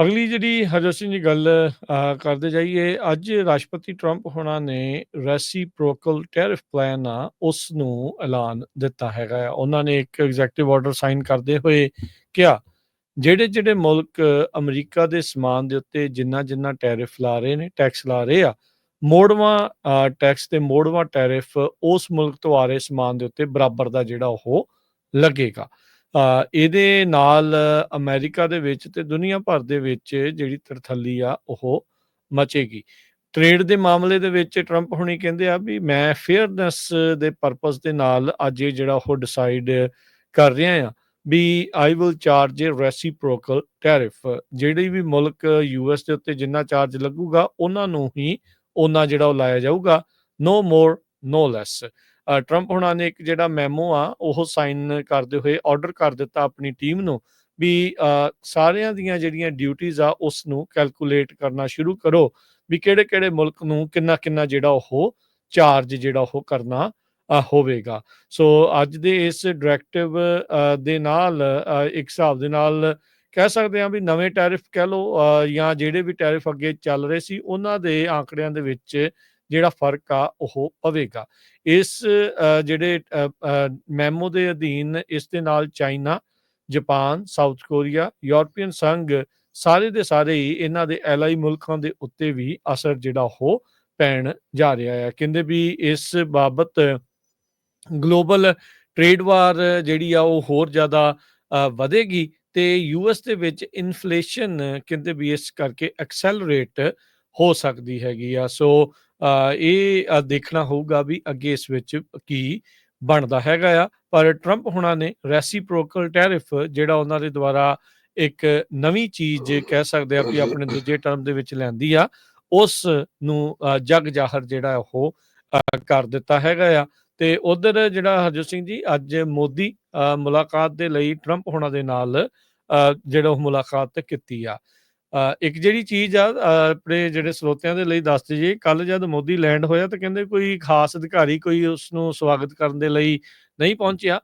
ਅਗਲੀ ਜਿਹੜੀ ਹਰਜੋਤ ਸਿੰਘ ਜੀ ਗੱਲ ਕਰਦੇ ਜਾਈਏ, ਅੱਜ ਰਾਸ਼ਟਰਪਤੀ ਟਰੰਪ ਹੋਣਾ ਨੇ ਰੈਸੀਪ੍ਰੋਕਲ ਟੈਰਿਫ ਪਲਾਨ ਆ ਉਸ ਨੂੰ ਐਲਾਨ ਦਿੱਤਾ ਹੈਗਾ ਆ। ਉਹਨਾਂ ਨੇ ਇੱਕ ਐਗਜ਼ੈਕਟਿਵ ਆਰਡਰ ਸਾਈਨ ਕਰਦੇ ਹੋਏ ਕਿਹਾ, ਜਿਹੜੇ ਜਿਹੜੇ ਮੁਲਕ ਅਮਰੀਕਾ ਦੇ ਸਮਾਨ ਦੇ ਉੱਤੇ ਜਿੰਨਾ ਜਿੰਨਾ ਟੈਰਿਫ ਲਾ ਰਹੇ ਨੇ ਟੈਕਸ ਲਾ ਰਹੇ ਆ, ਮੋੜਵਾਂ ਟੈਕਸ ਤੇ ਮੋੜਵਾਂ ਟੈਰਿਫ ਉਸ ਮੁਲਕ ਤੋਂ ਆ ਰਹੇ ਸਮਾਨ ਦੇ ਉੱਤੇ ਬਰਾਬਰ ਦਾ ਜਿਹੜਾ ਉਹ ਲੱਗੇਗਾ। ਇਹਦੇ ਨਾਲ ਅਮਰੀਕਾ ਦੇ ਵਿੱਚ ਤੇ ਦੁਨੀਆ ਭਰ ਦੇ ਵਿੱਚ ਜਿਹੜੀ ਤਰਥੱਲੀ ਆ, ਉਹ ਮਚੇਗੀ। ਟ੍ਰੇਡ ਦੇ ਮਾਮਲੇ ਦੇ ਵਿੱਚ ਟਰੰਪ ਹੁਣੀ ਕਹਿੰਦੇ ਆ ਵੀ ਮੈਂ ਫੇਅਰਨੈਸ ਦੇ ਪਰਪਸ ਦੇ ਨਾਲ ਅੱਜ ਇਹ ਜਿਹੜਾ ਉਹ ਡਿਸਾਈਡ ਕਰ ਰਿਹਾ ਆ ਵੀ I will charge a reciprocal tariff ਜਿਹੜੀ ਵੀ ਮੁਲਕ ਯੂਐਸ ਦੇ ਉੱਤੇ ਜਿੰਨਾ ਚਾਰਜ ਲੱਗੂਗਾ, ਉਹਨਾਂ ਨੂੰ ਹੀ ਉਹਨਾਂ ਜਿਹੜਾ ਉਹ ਲਾਇਆ ਜਾਊਗਾ ਨੋ ਮੋਰ ਨੋ ਲੈਸ ਟਰੰਪ ਹੁਣਾਂ ਨੇ ਇੱਕ ਜਿਹੜਾ ਮੈਮੋ ਆ, ਉਹ ਸਾਈਨ ਕਰਦੇ ਹੋਏ ਆਰਡਰ ਕਰ ਦਿੱਤਾ ਆਪਣੀ ਟੀਮ ਨੂੰ ਵੀ ਸਾਰਿਆਂ ਦੀਆਂ ਜਿਹੜੀਆਂ ਡਿਊਟੀਆਂ ਆ, ਉਸ ਨੂੰ ਕੈਲਕੂਲੇਟ ਕਰਨਾ ਸ਼ੁਰੂ ਕਰੋ ਵੀ ਕਿਹੜੇ ਕਿਹੜੇ ਮੁਲਕ ਨੂੰ ਕਿੰਨਾ ਕਿੰਨਾ ਜਿਹੜਾ ਉਹ ਚਾਰਜ ਜਿਹੜਾ ਉਹ ਕਰਨਾ ਹੋਵੇਗਾ। ਸੋ ਅੱਜ ਦੇ ਇਸ ਡਾਇਰੈਕਟਿਵ ਦੇ ਨਾਲ ਇੱਕ ਹਿਸਾਬ ਦੇ ਨਾਲ ਕਹਿ ਸਕਦੇ ਹਾਂ ਵੀ ਨਵੇਂ ਟੈਰਿਫ ਕਹਿ ਲਓ ਜਾਂ ਜਿਹੜੇ ਵੀ ਟੈਰਿਫ ਅੱਗੇ ਚੱਲ ਰਹੇ ਸੀ, ਉਹਨਾਂ ਦੇ ਆંકੜਿਆਂ ਦੇ ਵਿੱਚ ਜਿਹੜਾ ਫ਼ਰਕ ਆ, ਉਹ ਪਵੇਗਾ। ਇਸ ਜਿਹੜੇ ਮੈਮੋ ਦੇ ਅਧੀਨ ਇਸ ਦੇ ਨਾਲ China, Japan, South Korea, European ਸੰਘ ਸਾਰੇ ਦੇ ਸਾਰੇ ਹੀ ਇਹਨਾਂ ਦੇ ਐਲਾਈ ਮੁਲਕਾਂ ਦੇ ਉੱਤੇ ਵੀ ਅਸਰ ਜਿਹੜਾ ਉਹ ਪੈਣ ਜਾ ਰਿਹਾ ਹੈ ਕਹਿੰਦੇ ਵੀ ਇਸ ਬਾਬਤ ਗਲੋਬਲ ਟ੍ਰੇਡ ਵਾਰ ਜਿਹੜੀ ਆ, ਉਹ ਹੋਰ ਜ਼ਿਆਦਾ ਵਧੇਗੀ ਤੇ ਯੂਐਸ ਦੇ ਵਿੱਚ ਇਨਫਲੇਸ਼ਨ ਕਹਿੰਦੇ ਵੀ ਇਸ ਕਰਕੇ ਐਕਸੈਲਰੇਟ ਹੋ ਸਕਦੀ ਹੈਗੀ ਆ। ਸੋ ਅ, ਇਹ ਦੇਖਣਾ ਹੋਊਗਾ ਵੀ ਅੱਗੇ ਇਸ ਵਿੱਚ ਕੀ ਬਣਦਾ ਹੈਗਾ ਆ। ਪਰ ਟਰੰਪ ਹੁਣਾਂ ਨੇ ਰੈਸੀਪ੍ਰੋਕਲ ਟੈਰਿਫ ਜਿਹੜਾ ਉਹਨਾਂ ਦੇ ਦੁਆਰਾ ਇੱਕ ਨਵੀਂ ਚੀਜ਼ ਕਹਿ ਸਕਦੇ ਆ ਵੀ ਆਪਣੇ ਦੂਜੇ ਟਰਮ ਦੇ ਵਿੱਚ ਲੈਂਦੀ ਆ ਉਸ ਨੂੰ ਅ, ਜਗ ਜਾਹਰ ਜਿਹੜਾ ਉਹ ਅ, ਕਰ ਦਿੱਤਾ ਹੈਗਾ ਆ। ਤੇ ਉਧਰ ਜਿਹੜਾ ਹਰਜੋਤ ਸਿੰਘ ਜੀ ਅੱਜ ਮੋਦੀ ਅ, ਮੁਲਾਕਾਤ ਦੇ ਲਈ ਟਰੰਪ ਹੋਣਾ ਦੇ ਨਾਲ ਅ, ਜਿਹੜਾ ਉਹ ਮੁਲਾਕਾਤ ਕੀਤੀ ਆ। ਇੱਕ ਜਿਹੜੀ ਚੀਜ਼ ਆ ਆਪਣੇ ਜਿਹੜੇ ਸਰੋਤਿਆਂ ਦੇ ਲਈ ਦੱਸ ਦਈਏ ਕੱਲ ਜਦ ਮੋਦੀ ਲੈਂਡ ਹੋਇਆ ਤਾਂ ਕਹਿੰਦੇ ਕੋਈ ਖਾਸ ਅਧਿਕਾਰੀ ਕੋਈ ਉਸ ਨੂੰ ਸਵਾਗਤ ਕਰਨ ਦੇ ਲਈ ਨਹੀਂ ਪਹੁੰਚਿਆ।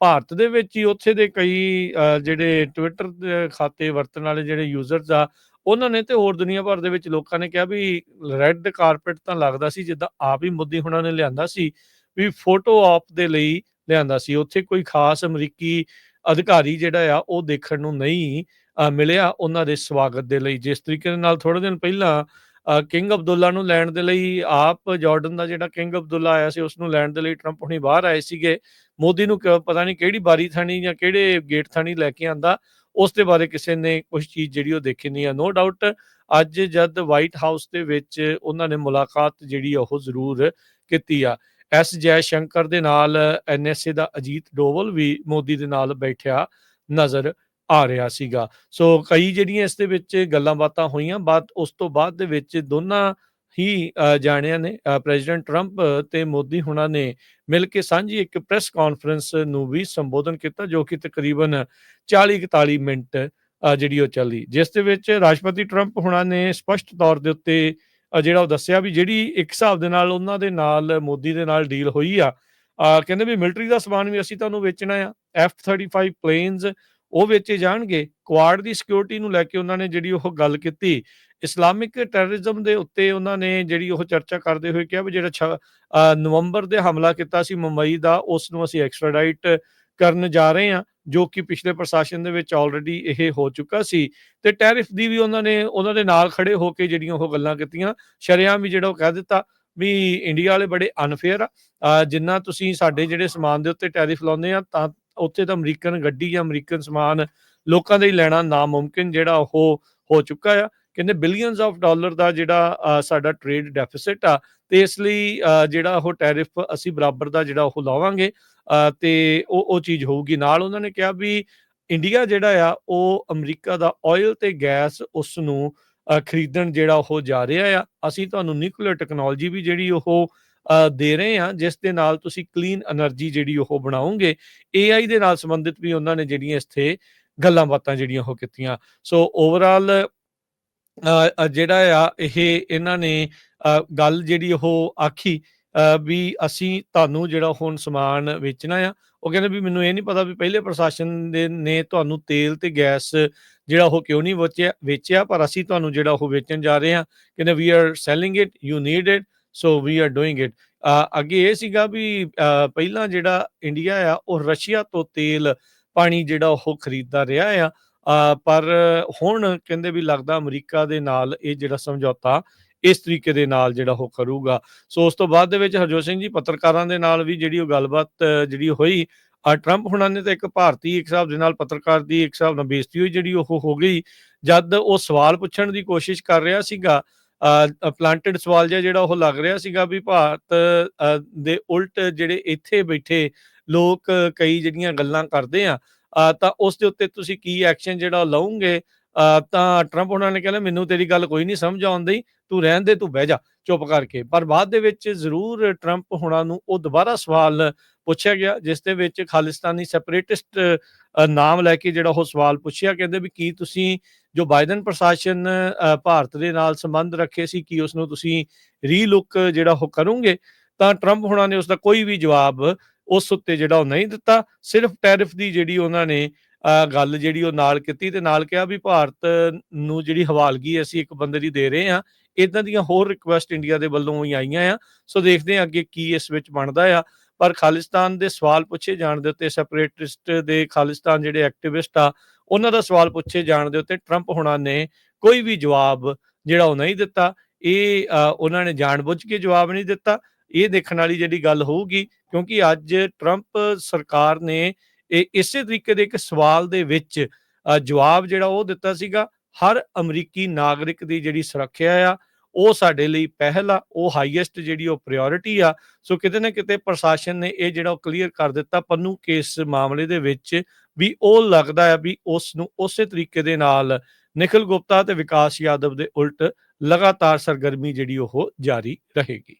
ਭਾਰਤ ਦੇ ਵਿੱਚ ਹੀ ਉੱਥੇ ਦੇ ਕਈ ਜਿਹੜੇ ਟਵਿੱਟਰ ਖਾਤੇ ਵਰਤਣ ਵਾਲੇ ਜਿਹੜੇ ਯੂਜ਼ਰਸ ਆ, ਉਹਨਾਂ ਨੇ ਤੇ ਹੋਰ ਦੁਨੀਆ ਭਰ ਦੇ ਵਿੱਚ ਲੋਕਾਂ ਨੇ ਕਿਹਾ ਵੀ ਰੈੱਡ ਕਾਰਪਟ ਤਾਂ ਲੱਗਦਾ ਸੀ, ਜਿੱਦਾਂ ਆਪ ਹੀ ਮੋਦੀ ਹੁਣਾਂ ਨੇ ਲਿਆਂਦਾ ਸੀ, ਵੀ ਫੋਟੋ ਆਪ ਦੇ ਲਈ ਲਿਆਂਦਾ ਸੀ। ਉੱਥੇ ਕੋਈ ਖਾਸ ਅਮਰੀਕੀ ਅਧਿਕਾਰੀ ਜਿਹੜਾ ਆ, ਉਹ ਦੇਖਣ ਨੂੰ ਨਹੀਂ ਮਿਲਿਆ ਉਹਨਾਂ ਦੇ ਸਵਾਗਤ ਦੇ ਲਈ। ਜਿਸ ਤਰੀਕੇ ਦੇ ਨਾਲ ਥੋੜੇ ਦਿਨ ਪਹਿਲਾਂ ਕਿੰਗ ਅਬਦੁੱਲਾ ਨੂੰ ਲੈਣ ਦੇ ਲਈ ਆਪ ਜਾਰਡਨ ਦਾ ਜਿਹੜਾ ਕਿੰਗ ਅਬਦੁੱਲਾ ਆਇਆ ਸੀ ਉਸ ਨੂੰ ਲੈਣ ਦੇ ਲਈ ਟਰੰਪ ਹੁਣੀ ਬਾਹਰ ਆਏ ਸੀਗੇ। ਮੋਦੀ ਨੂੰ ਪਤਾ ਨਹੀਂ ਕਿਹੜੀ ਬਾਰੀ ਥਾਣੀ ਜਾਂ ਕਿਹੜੇ ਗੇਟ ਥਾਣੀ ਲੈ ਕੇ ਆਂਦਾ, ਉਸ ਦੇ ਬਾਰੇ ਕਿਸੇ ਨੇ ਕੁਝ ਚੀਜ਼ ਜਿਹੜੀ ਉਹ ਦੇਖੀ ਨਹੀਂ ਆ। ਨੋ ਡਾਊਟ ਅੱਜ ਜਦ ਵਾਈਟ ਹਾਊਸ ਦੇ ਵਿੱਚ ਉਹਨਾਂ ਨੇ ਮੁਲਾਕਾਤ ਜਿਹੜੀ ਆ, ਉਹ ਜ਼ਰੂਰ ਕੀਤੀ ਆ। ਐਸ ਜੈ ਸ਼ੰਕਰ ਦੇ ਨਾਲ ਐਨਐਸਏ ਦਾ ਅਜੀਤ ਡੋਵਲ ਵੀ ਮੋਦੀ ਦੇ ਨਾਲ ਬੈਠਿਆ ਨਜ਼ਰ ਆ ਰਿਹਾ ਸੀਗਾ। ਸੋ ਕਈ ਜਿਹੜੀਆਂ ਇਸ ਦੇ ਵਿੱਚ ਗੱਲਾਂ ਬਾਤਾਂ ਹੋਈਆਂ ਬਾਅਦ ਉਸ ਤੋਂ ਬਾਅਦ ਦੇ ਵਿੱਚ ਦੋਨਾਂ ਹੀ ਅ, ਜਾਣਿਆਂ ਨੇ ਪ੍ਰੈਜ਼ੀਡੈਂਟ ਟਰੰਪ ਤੇ ਮੋਦੀ ਹੁਣਾਂ ਨੇ ਮਿਲ ਕੇ ਸਾਂਝੀ ਇੱਕ ਪ੍ਰੈਸ ਕਾਨਫਰੰਸ ਨੂੰ ਵੀ ਸੰਬੋਧਨ ਕੀਤਾ ਜੋ ਕਿ ਤਕਰੀਬਨ 40-41 ਮਿੰਟ ਜਿਹੜੀ ਉਹ ਚੱਲੀ। ਜਿਸ ਦੇ ਵਿੱਚ ਰਾਸ਼ਟਰਪਤੀ ਟਰੰਪ ਹੁਣਾਂ ਨੇ ਸਪਸ਼ਟ ਤੌਰ ਦੇ ਉੱਤੇ ਜਿਹੜਾ ਉਹ ਦੱਸਿਆ ਵੀ ਜਿਹੜੀ ਇੱਕ ਹਿਸਾਬ ਦੇ ਨਾਲ ਉਹਨਾਂ ਦੇ ਨਾਲ ਮੋਦੀ ਦੇ ਨਾਲ ਡੀਲ ਹੋਈ ਆ ਕਹਿੰਦੇ ਵੀ ਮਿਲਟਰੀ ਦਾ ਸਮਾਨ ਵੀ ਅਸੀਂ ਤੁਹਾਨੂੰ ਵੇਚਣਾ ਆ F35 ਪਲੇਨਸ ਉਹ ਵੇਚੇ ਜਾਣਗੇ ਕੁਆਡ ਦੀ ਸਿਕਿਉਰਿਟੀ ਨੂੰ ਲੈ ਕੇ ਉਹਨਾਂ ਨੇ ਜਿਹੜੀ ਉਹ ਗੱਲ ਕੀਤੀ ਇਸਲਾਮਿਕ ਟੈਰਰਿਜ਼ਮ ਦੇ ਉੱਤੇ ਉਹਨਾਂ ਨੇ ਜਿਹੜੀ ਉਹ ਚਰਚਾ ਕਰਦੇ ਹੋਏ ਕਿਹਾ ਵੀ ਜਿਹੜਾ ਛ- ਅ, ਨਵੰਬਰ ਦੇ ਹਮਲਾ ਕੀਤਾ ਸੀ ਮੁੰਬਈ ਦਾ ਉਸ ਨੂੰ ਅਸੀਂ ਐਕਸਟ੍ਰਾਡਾਈਟ ਕਰਨ ਜਾ ਰਹੇ ਹਾਂ ਜੋ ਕਿ ਪਿਛਲੇ ਪ੍ਰਸ਼ਾਸਨ ਦੇ ਵਿੱਚ ਆਲਰੇਡੀ ਇਹ ਹੋ ਚੁੱਕਾ ਸੀ ਤੇ ਟੈਰਿਫ ਦੀ ਵੀ ਉਹਨਾਂ ਨੇ, ਉਹਨਾਂ ਦੇ ਨਾਲ ਖੜੇ ਹੋ ਕੇ ਜਿਹੜੀਆਂ ਉਹ ਗੱਲਾਂ ਕੀਤੀਆਂ। ਸ਼ਰੇਆਮ ਵੀ ਜਿਹੜਾ ਉਹ ਕਹਿ ਦਿੱਤਾ ਵੀ ਇੰਡੀਆ ਵਾਲੇ ਬੜੇ ਅਨਫੇਅਰ ਆ। ਜਿੰਨਾ ਤੁਸੀਂ ਸਾਡੇ ਜਿਹੜੇ ਸਮਾਨ ਦੇ ਉੱਤੇ ਟੈਰਿਫ ਲਾਉਂਦੇ ਆ, ਤਾਂ ਉੱਥੇ ਤਾਂ ਅਮਰੀਕਨ ਗੱਡੀ ਜਾਂ ਅਮਰੀਕਨ ਸਮਾਨ ਲੋਕਾਂ ਦੇ ਹੀ ਲੈਣਾ ਨਾਮੁਮਕਿਨ ਜਿਹੜਾ ਉਹ ਹੋ ਚੁੱਕਾ ਆ। ਕਹਿੰਦੇ ਬਿਲੀਅਨਸ ਆਫ ਡਾਲਰ ਦਾ ਜਿਹੜਾ ਸਾਡਾ ਟ੍ਰੇਡ ਡੈਫਿਸਿਟ ਆ, ਤੇ ਇਸ ਲਈ ਜਿਹੜਾ ਉਹ ਟੈਰਿਫ ਅਸੀਂ ਬਰਾਬਰ ਦਾ ਜਿਹੜਾ ਉਹ ਲਾਵਾਂਗੇ। ਤੇ ਉਹ ਉਹ ਚੀਜ਼ ਹੋਊਗੀ। ਨਾਲ ਉਹਨਾਂ ਨੇ ਕਿਹਾ ਵੀ ਇੰਡੀਆ ਜਿਹੜਾ ਆ, ਉਹ ਅਮਰੀਕਾ ਦਾ ਆਇਲ ਤੇ ਗੈਸ ਉਸ ਨੂੰ ਖਰੀਦਣ ਜਿਹੜਾ ਉਹ ਜਾ ਰਿਹਾ ਆ। ਅਸੀਂ ਤੁਹਾਨੂੰ ਨਿਊਕਲੀਅਰ ਟੈਕਨੋਲੋਜੀ ਵੀ ਜਿਹੜੀ ਉਹ ਦੇ ਰਹੇ ਆ ਜਿਸ ਦੇ ਨਾਲ ਤੁਸੀਂ ਕਲੀਨ એનર્ਜੀ ਜਿਹੜੀ ਉਹ ਬਣਾਉਂਗੇ AI ਦੇ ਨਾਲ ਸੰਬੰਧਿਤ ਵੀ ਉਹਨਾਂ ਨੇ ਜਿਹੜੀਆਂ ਇਸਥੇ ਗੱਲਾਂ ਬਾਤਾਂ ਜਿਹੜੀਆਂ ਉਹ ਕੀਤੀਆਂ। ਸੋ ਓਵਰਆਲ ਜਿਹੜਾ ਆ, ਇਹ ਇਹਨਾਂ ਨੇ ਗੱਲ ਜਿਹੜੀ ਉਹ ਆਖੀ ਵੀ ਅਸੀਂ ਤੁਹਾਨੂੰ ਜਿਹੜਾ ਹੁਣ ਸਮਾਨ ਵੇਚਣਾ ਆ, ਉਹ ਕਹਿੰਦੇ ਵੀ ਮੈਨੂੰ ਇਹ ਨਹੀਂ ਪਤਾ ਵੀ ਪਹਿਲੇ ਪ੍ਰਸ਼ਾਸਨ ਦੇ, ਨੇ ਤੁਹਾਨੂੰ ਤੇਲ ਤੇ ਗੈਸ ਜਿਹੜਾ ਉਹ ਕਿਉਂ ਨਹੀਂ ਵੇਚਿਆ ਵੇਚਿਆ, ਪਰ ਅਸੀਂ ਤੁਹਾਨੂੰ ਜਿਹੜਾ ਉਹ ਵੇਚਣ ਜਾ ਰਹੇ ਹਾਂ। ਕਹਿੰਦੇ we are selling it you need it so we are doing it ਅੱਗੇ ਇਹ ਸੀਗਾ ਵੀ ਪਹਿਲਾਂ ਜਿਹੜਾ ਇੰਡੀਆ ਆ, ਉਹ ਰਸ਼ੀਆ ਤੋਂ ਤੇਲ, ਪਾਣੀ ਜਿਹੜਾ ਉਹ ਖਰੀਦਦਾ ਰਿਹਾ ਆ। ਪਰ ਹੁਣ ਕਹਿੰਦੇ ਵੀ ਲੱਗਦਾ ਅਮਰੀਕਾ ਦੇ ਨਾਲ ਇਹ ਜਿਹੜਾ ਸਮਝੌਤਾ ਇਸ ਤਰੀਕੇ ਦੇ ਨਾਲ ਜਿਹੜਾ ਉਹ ਕਰੂਗਾ। ਸੋ ਉਸ ਤੋਂ ਬਾਅਦ ਦੇ ਵਿੱਚ ਹਰਜੋਤ ਸਿੰਘ ਜੀ ਪੱਤਰਕਾਰਾਂ ਦੇ ਨਾਲ ਵੀ ਜਿਹੜੀ ਉਹ ਗੱਲਬਾਤ ਜਿਹੜੀ ਹੋਈ ਆ ਟਰੰਪ ਹੁਣਾਂ ਨੇ ਤਾਂ ਇੱਕ ਭਾਰਤੀ ਇੱਕ ਹਿਸਾਬ ਦੇ ਨਾਲ ਪੱਤਰਕਾਰ ਦੀ ਇੱਕ ਹਿਸਾਬ ਨਾਲ ਬੇਇੱਜ਼ਤੀ ਹੋਈ ਜਿਹੜੀ ਉਹ ਹੋ ਗਈ। ਜਦ ਉਹ ਸਵਾਲ ਪੁੱਛਣ ਦੀ ਕੋਸ਼ਿਸ਼ ਕਰ ਰਿਹਾ ਸੀਗਾ ਪਲਾਂਟਡ ਸਵਾਲ ਜਿਹਾ ਜਿਹੜਾ ਉਹ ਲੱਗ ਰਿਹਾ ਸੀਗਾ ਵੀ ਭਾਰਤ ਅ, ਦੇ ਉਲਟ ਜਿਹੜੇ ਇੱਥੇ ਬੈਠੇ ਲੋਕ ਕਈ ਜਿਹੜੀਆਂ ਗੱਲਾਂ ਕਰਦੇ ਆ ਤਾਂ ਉਸ ਦੇ ਉੱਤੇ ਤੁਸੀਂ ਕੀ ਐਕਸ਼ਨ ਜਿਹੜਾ ਲਓਗੇ? ਅ, ਤਾਂ ਟਰੰਪ ਉਹਨਾਂ ਨੇ ਕਹਿੰਦਾ ਮੈਨੂੰ ਤੇਰੀ ਗੱਲ ਕੋਈ ਨਹੀਂ ਸਮਝ ਆਉਂਦੀ ਤੂੰ ਰਹਿਣ ਦੇ, ਤੂੰ ਬਹਿ ਜਾ, ਚੁੱਪ ਕਰਕੇ। ਪਰ ਬਾਅਦ ਦੇ ਵਿੱਚ ਜ਼ਰੂਰ ਟਰੰਪ ਹੁਣਾਂ ਨੂੰ ਉਹ ਦੁਬਾਰਾ ਸਵਾਲ ਪੁੱਛਿਆ ਗਿਆ, ਜਿਸ ਦੇ ਵਿੱਚ ਖਾਲਿਸਤਾਨੀ ਸੈਪਰੇਟਿਸਟ ਨਾਮ ਲੈ ਕੇ ਜਿਹੜਾ ਉਹ ਸਵਾਲ ਪੁੱਛਿਆ, ਕਹਿੰਦੇ ਵੀ ਕੀ ਤੁਸੀਂ ਜੋ ਬਾਈਡਨ ਪ੍ਰਸ਼ਾਸਨ ਭਾਰਤ ਦੇ ਨਾਲ ਸੰਬੰਧ ਰੱਖੇ ਸੀ, ਕੀ ਉਸ ਨੂੰ ਤੁਸੀਂ ਰੀਲੁੱਕ ਜਿਹੜਾ ਉਹ ਕਰੋਗੇ? ਤਾਂ ਟਰੰਪ ਹੁਣਾਂ ਨੇ ਉਸ ਦਾ ਕੋਈ ਵੀ ਜਵਾਬ ਉਸ ਉੱਤੇ ਜਿਹੜਾ ਉਹ ਨਹੀਂ ਦਿੱਤਾ, ਸਿਰਫ ਟੈਰਿਫ ਦੀ ਜਿਹੜੀ ਉਹਨਾਂ ਨੇ ਗੱਲ ਜਿਹੜੀ ਉਹ ਨਾਲ ਕੀਤੀ ਤੇ ਨਾਲ ਕਿਹਾ ਵੀ ਭਾਰਤ ਨੂੰ ਜਿਹੜੀ ਹਵਾਲਗੀ ਅਸੀਂ ਇੱਕ ਬੰਦੇ ਦੀ ਦੇ ਰਹੇ ਹਾਂ ਇਦਾਂ ਦੀਆਂ ਹੋਰ ਰਿਕੁਐਸਟ ਇੰਡੀਆ ਦੇ ਵੱਲੋਂ ਹੀ ਆਈਆਂ ਆ, ਸੋ ਦੇਖਦੇ ਹਾਂ ਅੱਗੇ ਕੀ ਇਸ ਵਿੱਚ ਬਣਦਾ ਆ। ਪਰ ਖਾਲਿਸਤਾਨ ਦੇ ਸਵਾਲ ਪੁੱਛੇ ਜਾਣ ਦੇ ਉੱਤੇ ਸੈਪਰੇਟਿਸਟ ਦੇ ਖਾਲਿਸਤਾਨ ਜਿਹੜੇ ਐਕਟਿਵਿਸਟ ਆ, ਉਹਨਾਂ ਦਾ ਸਵਾਲ ਪੁੱਛੇ ਜਾਣ ਦੇ ਉੱਤੇ ਟਰੰਪ ਹੁਣਾਂ ਨੇ ਕੋਈ ਵੀ ਜਵਾਬ ਜਿਹੜਾ ਉਹ ਨਹੀਂ ਦਿੱਤਾ। ਇਹ ਉਹਨਾਂ ਨੇ ਜਾਣਬੁੱਝ ਕੇ ਜਵਾਬ ਨਹੀਂ ਦਿੱਤਾ। ਇਹ ਦੇਖਣ ਵਾਲੀ ਜਿਹੜੀ ਗੱਲ ਹੋਊਗੀ, ਕਿਉਂਕਿ ਅੱਜ ਟਰੰਪ ਸਰਕਾਰ ਨੇ ਇਹ ਇਸੇ ਤਰੀਕੇ ਦੇ ਇੱਕ ਸਵਾਲ ਦੇ ਵਿੱਚ ਜਵਾਬ ਜਿਹੜਾ ਉਹ ਦਿੱਤਾ ਸੀਗਾ, ਹਰ ਅਮਰੀਕੀ ਨਾਗਰਿਕ ਦੀ ਜਿਹੜੀ ਸੁਰੱਖਿਆ ਆ, ਉਹ ਸਾਡੇ ਲਈ ਪਹਿਲ ਆ, ਉਹ ਹਾਈਐਸਟ ਜਿਹੜੀ ਉਹ ਪ੍ਰਾਇੋਰਟੀ ਆ। ਸੋ ਕਿਤੇ ਨਾ ਕਿਤੇ ਪ੍ਰਸ਼ਾਸਨ ਨੇ ਇਹ ਜਿਹੜਾ ਉਹ ਕਲੀਅਰ ਕਰ ਦਿੱਤਾ, ਪੰਨੂ ਕੇਸ ਮਾਮਲੇ ਦੇ ਵਿੱਚ ਵੀ ਉਹ ਲੱਗਦਾ ਆ ਵੀ ਉਸ ਨੂੰ ਉਸੇ ਤਰੀਕੇ ਦੇ ਨਾਲ ਨਿਖਿਲ ਗੁਪਤਾ ਤੇ ਵਿਕਾਸ ਯਾਦਵ ਦੇ ਉਲਟ ਲਗਾਤਾਰ ਸਰਗਰਮੀ ਜਿਹੜੀ ਉਹ ਜਾਰੀ ਰਹੇਗੀ।